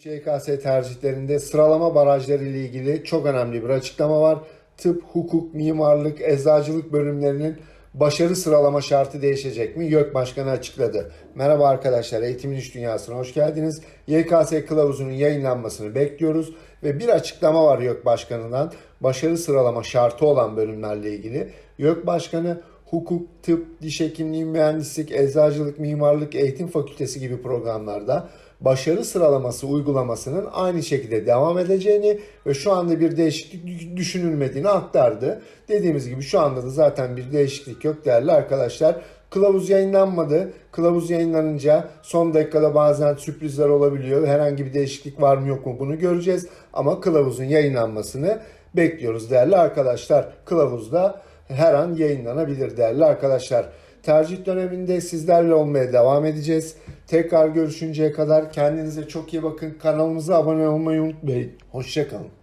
2023 YKS tercihlerinde sıralama barajları ile ilgili çok önemli bir açıklama var. Tıp, hukuk, mimarlık, eczacılık bölümlerinin başarı sıralama şartı değişecek mi? YÖK Başkanı açıkladı. Merhaba arkadaşlar, Eğitimin İş Dünyası'na hoş geldiniz. YKS kılavuzunun yayınlanmasını bekliyoruz ve bir açıklama var YÖK Başkanı'ndan başarı sıralama şartı olan bölümlerle ilgili. YÖK Başkanı hukuk, tıp, diş hekimliği, mühendislik, eczacılık, mimarlık, eğitim fakültesi gibi programlarda başarı sıralaması uygulamasının aynı şekilde devam edeceğini ve şu anda bir değişiklik düşünülmediğini aktardı. Dediğimiz gibi şu anda da zaten bir değişiklik yok değerli arkadaşlar. Kılavuz yayınlanmadı. Kılavuz yayınlanınca son dakikada bazen sürprizler olabiliyor. Herhangi bir değişiklik var mı yok mu bunu göreceğiz. Ama kılavuzun yayınlanmasını bekliyoruz değerli arkadaşlar. Kılavuzda her an yayınlanabilir değerli arkadaşlar. Tercih döneminde sizlerle olmaya devam edeceğiz. Tekrar görüşünceye kadar kendinize çok iyi bakın. Kanalımıza abone olmayı unutmayın. Hoşçakalın.